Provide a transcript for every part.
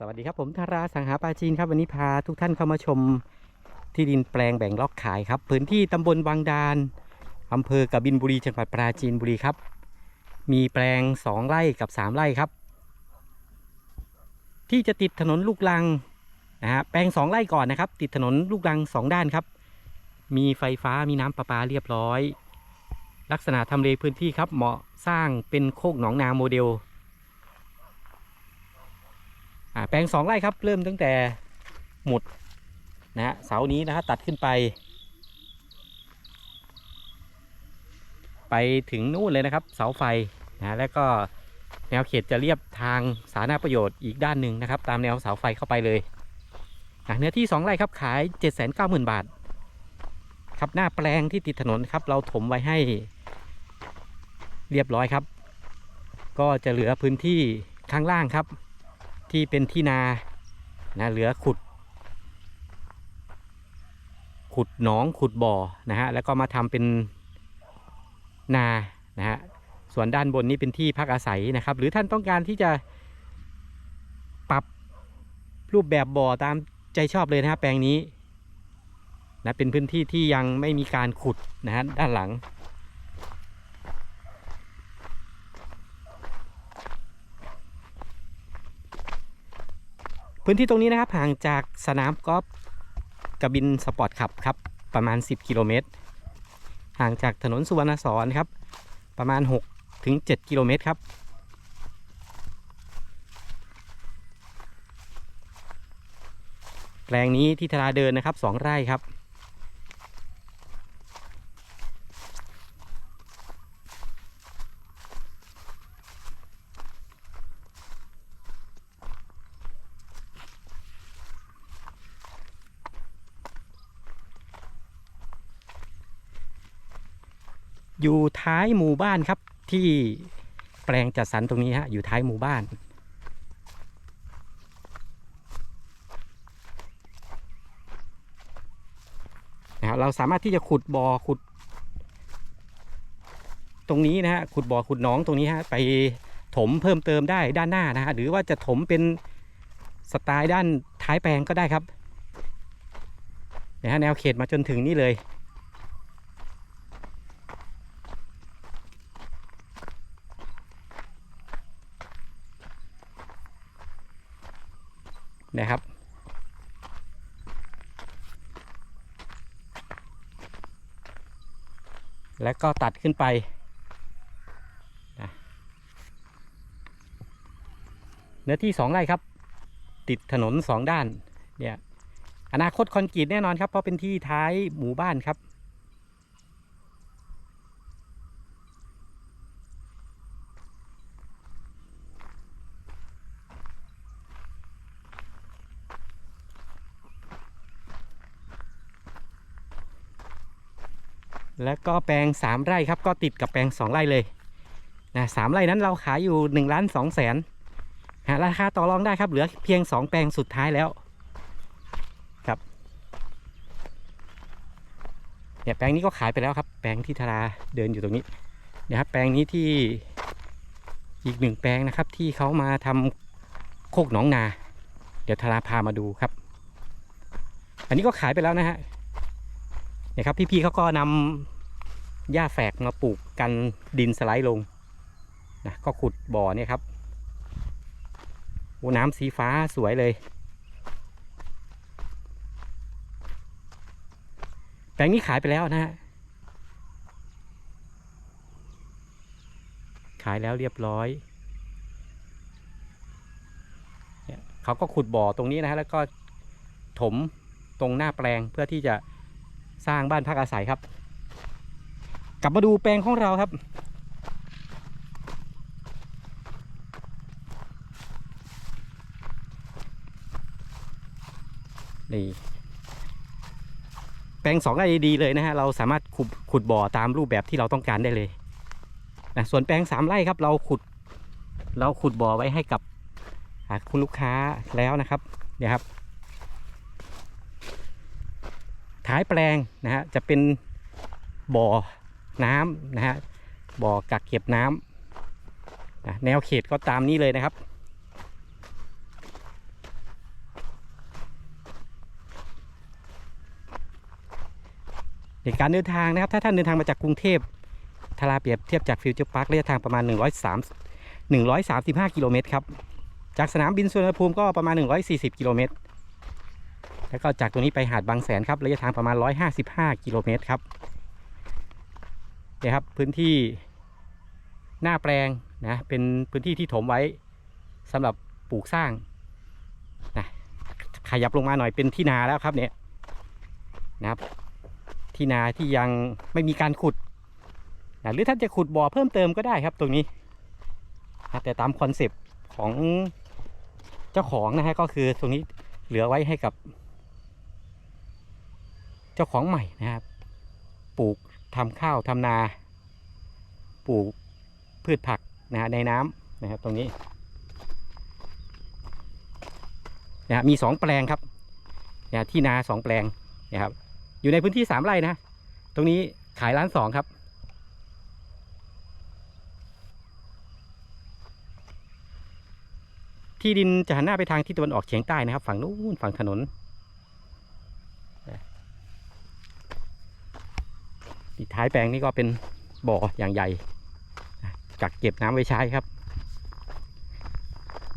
สวัสดีครับผมธาราสังหาปาจีนครับ วันนี้พาทุกท่านเข้ามาชมที่ดินแปลงแบ่งล็อกขายครับ พื้นที่ตำบลวังดานอำเภอกบินบุรีจังหวัดปราจีนบุรีครับ มีแปลง 2 ไร่กับ 3 ไร่ครับ ที่จะติดถนนลูกลังนะฮะแปลง 2 ไร่ก่อนนะครับ ติดถนนลูกลัง 2 ด้านครับ มีไฟฟ้ามีน้ำประปาเรียบร้อย ลักษณะทำเลพื้นที่ครับเหมาะสร้างเป็นโคกหนองนาโมเดล อ่าแปลงสองไร่ครับ เริ่มตั้งแต่หมุดนะฮะเสานี้นะครับตัดขึ้นไป ไปถึงนู่นเลยนะครับ เสาไฟนะแล้วก็แนวเขตจะเรียบทางสาธารณประโยชน์อีกด้านหนึ่งนะครับ ตามแนวเสาไฟเข้าไปเลยอะเนื้อที่ 2 ไร่ครับขาย 790,000 บาท ครับหน้าแปลงที่ติดถนนครับ เราถมไว้ให้เรียบร้อยครับ ก็จะเหลือพื้นที่ข้างล่างครับ ที่เป็นที่นานะเหลือขุด ขุดหนองขุดบ่อนะฮะแล้วก็มาทำเป็นนานะฮะส่วนด้านบนนี้เป็นที่พักอาศัยนะครับ หรือท่านต้องการที่จะปรับรูปแบบบ่อตามใจชอบเลยนะฮะแปลงนี้นะเป็นพื้นที่ที่ยังไม่มีการขุดนะฮะด้านหลัง พื้นที่ตรงนี้นะครับห่างจากสนามกอล์ฟกบินสปอร์ตขับครับประมาณ 10 กิโลเมตร ห่างจากถนนสุวรรณสอนครับ ประมาณ 6 ถึง 7 กิโลเมตรครับแปลงนี้ที่ทาราเดินนะครับ 2 ไร่ครับ อยู่ท้ายหมู่บ้านครับที่แปลงจัดสรรตรงนี้ฮะอยู่ท้ายหมู่บ้านนะครับเราสามารถที่จะขุดบ่อขุด ตรงนี้นะฮะขุดบ่อขุดหนองตรงนี้ฮะไปถมเพิ่มเติมได้ด้านหน้านะฮะหรือว่าจะถมเป็นสไตล์ด้านท้ายแปลงก็ได้ครับนะฮะแนวเขตมาจนถึงนี่เลย นะครับ แล้วก็ตัดขึ้นไปนะเนื้อที่สองไร่ครับ ติดถนนสองด้านเนี่ยอนาคตคอนกรีตแน่นอนครับ เพราะเป็นที่ท้ายหมู่บ้านครับ แล้วก็แปลง 3 ไร่ครับ ก็ติดกับแปลง 2 ไร่เลยนะสามไร่นั้นเราขายอยู่1ล้าน2แสนหาราคาต่อรองได้ครับ เหลือเพียง 2 แปลงสุดท้ายแล้วครับเนี่ยแปลงนี้ก็ขายไปแล้วครับ แปลงที่ธาราเดินอยู่ตรงนี้เนี่ยครับแปลงนี้ที่อีกหนึ่งแปลงนะครับ ที่เขามาทำโคกหนองนา เดี๋ยวธาราพามาดูครับ อันนี้ก็ขายไปแล้วนะฮะ นี่ยครับพี่ๆเขาก็นำหญ้าแฝกมาปลูกกันดินสไลด์ลงนะก็ขุดบ่อเนี่ยครับโอ้น้ำสีฟ้าสวยเลยแปลงนี้ขายไปแล้วนะฮะขายแล้วเรียบร้อยเขาก็ขุดบ่อตรงนี้นะฮะแล้วก็ถมตรงหน้าแปลงเพื่อที่จะ สร้างบ้านพักอาศัยครับ กลับมาดูแปลงของเราครับ นี่ แปลงสองไร่ดีเลยนะฮะ เราสามารถขุดขุดบ่อตามรูปแบบที่เราต้องการได้เลยนะส่วนแปลงสามไร่ครับ เราขุด เราขุดบ่อไว้ให้กับคุณลูกค้าแล้วนะครับ เนี่ยครับ ขายแปลงนะฮะจะเป็นบ่อน้ำนะฮะบ่อกักเก็บน้ำนะแนวเขตก็ตามนี้เลยนะครับ ในการเดินทางนะครับ ถ้าท่านเดินทางมาจากกรุงเทพทาราเปียบเทียบจากฟิวเจอร์พาร์คระยะทางประมาณ 103 135 กิโลเมตรครับ จากสนามบินสุวรรณภูมิก็ประมาณ 140 กิโลเมตร แล้วก็จากตรงนี้ไปหาดบางแสนครับระยะทางประมาณ 155 กิโลเมตรครับเนี่ยครับพื้นที่หน้าแปลงนะเป็นพื้นที่ที่ถมไว้สำหรับปลูกสร้างนะขยับลงมาหน่อยเป็นที่นาแล้วครับเนี่ยนะครับที่นาที่ยังไม่มีการขุดนะหรือท่านจะขุดบ่อเพิ่มเติมก็ได้ครับตรงนี้นะแต่ตามคอนเซปต์ของเจ้าของนะฮะก็คือตรงนี้เหลือไว้ให้กับ เจ้าของใหม่นะครับ ปลูกทำข้าวทำนา ปลูกพืชผักนะฮะในน้ำนะครับตรงนี้นะฮะมีสองแปลงครับนะที่นาสองแปลงนะครับ อยู่ในพื้นที่สามไร่นะ ตรงนี้ขายล้านสองครับที่ดินจะหันหน้าไปทางทิศตะวันออกเฉียงใต้นะครับ ฝั่งนู้นฝั่งถนน ที่ท้ายแปลงนี่ก็เป็นบ่ออย่างใหญ่กักเก็บน้ำไว้ใช้ครับ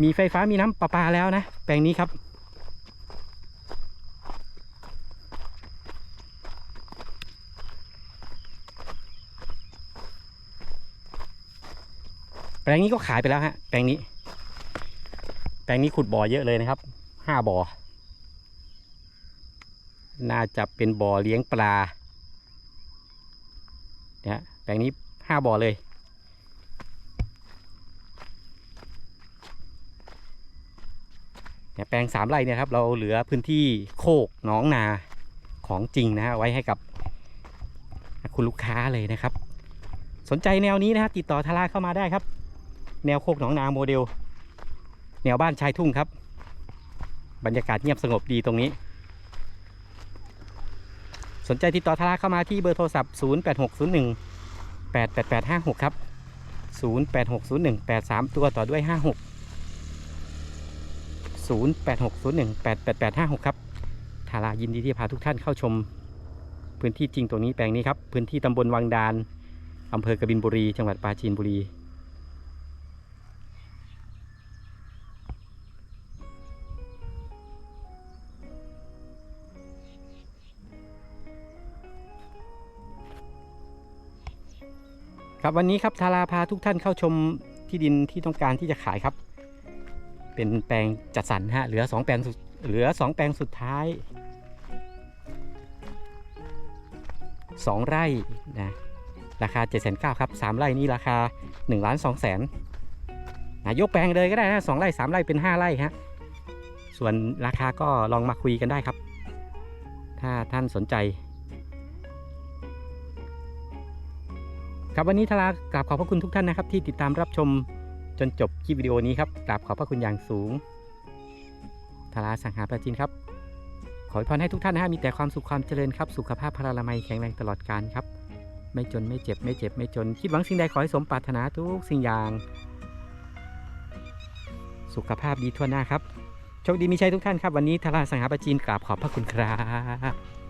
มีไฟฟ้ามีน้ำประปาแล้วนะ แปลงนี้ครับ แปลงนี้ก็ขายไปแล้วฮะแปลงนี้ แปลงนี้ขุดบ่อเยอะเลยนะครับห้าบ่อ น่าจะเป็นบ่อเลี้ยงปลา นี่ยแปลงนี้ห้าบ่อเลยเนี่ยแปลงสามไร่เนี่ยครับ เราเหลือพื้นที่โคกหน้องนาของจริงนะฮะไว้ให้กับคุณลูกค้าเลยนะครับ สนใจแนวนี้นะฮะติดต่อทาราเข้ามาได้ครับ แนวโคกหนองนาโมเดล แนวบ้านชายทุ่งครับ บรรยากาศเงียบสงบดีตรงนี้ สนใจติดต่อทาราเข้ามาที่เบอร์โทรศัพท์ 0860188856 ครับ 086018ตัวต่อด้วย 56 0860188856 ครับทารายินดีที่พาทุกท่านเข้าชม พื้นที่จริงตรงนี้แปลงนี้ครับ พื้นที่ตำบลวังดานอำเภอกบินบุรี จังหวัดปราจีนบุรี ครับวันนี้ครับทาราพาทุกท่านเข้าชมที่ดินที่ต้องการที่จะขายครับ เป็นแปลงจัดสรรฮะเหลือสองแปลงสุดเหลือสองแปลงสุดท้ายสองไร่นะราคา7จ็ดแสนเก้าครับสามไร่นี่ราคา1ล้านสองแสนนะยกแปลงเลยก็ได้นะสองไร่สามไร่เป็นห้าไร่ฮะส่วนราคาก็ลองมาคุยกันได้ครับ ถ้าท่านสนใจ ครับวันนี้ทารากราบขอบพระคุณทุกท่านนะครับ ที่ติดตามรับชมจนจบคลิปวิดีโอนี้ครับกราบขอบพระคุณอย่างสูงทาราสังหาประจินครับ ขอให้พรให้ทุกท่านนะฮะมีแต่ความสุขความเจริญครับ สุขภาพพลานามัยแข็งแรงตลอดกาลครับ ไม่จนไม่เจ็บไม่เจ็บไม่จน คิดหวังสิ่งใดขอให้สมปรารถนาทุกสิ่งอย่าง สุขภาพดีทั่วหน้าครับโชคดีมีชัยทุกท่านครับ วันนี้ทาราสังหาประจินกราบขอบพระคุณครับ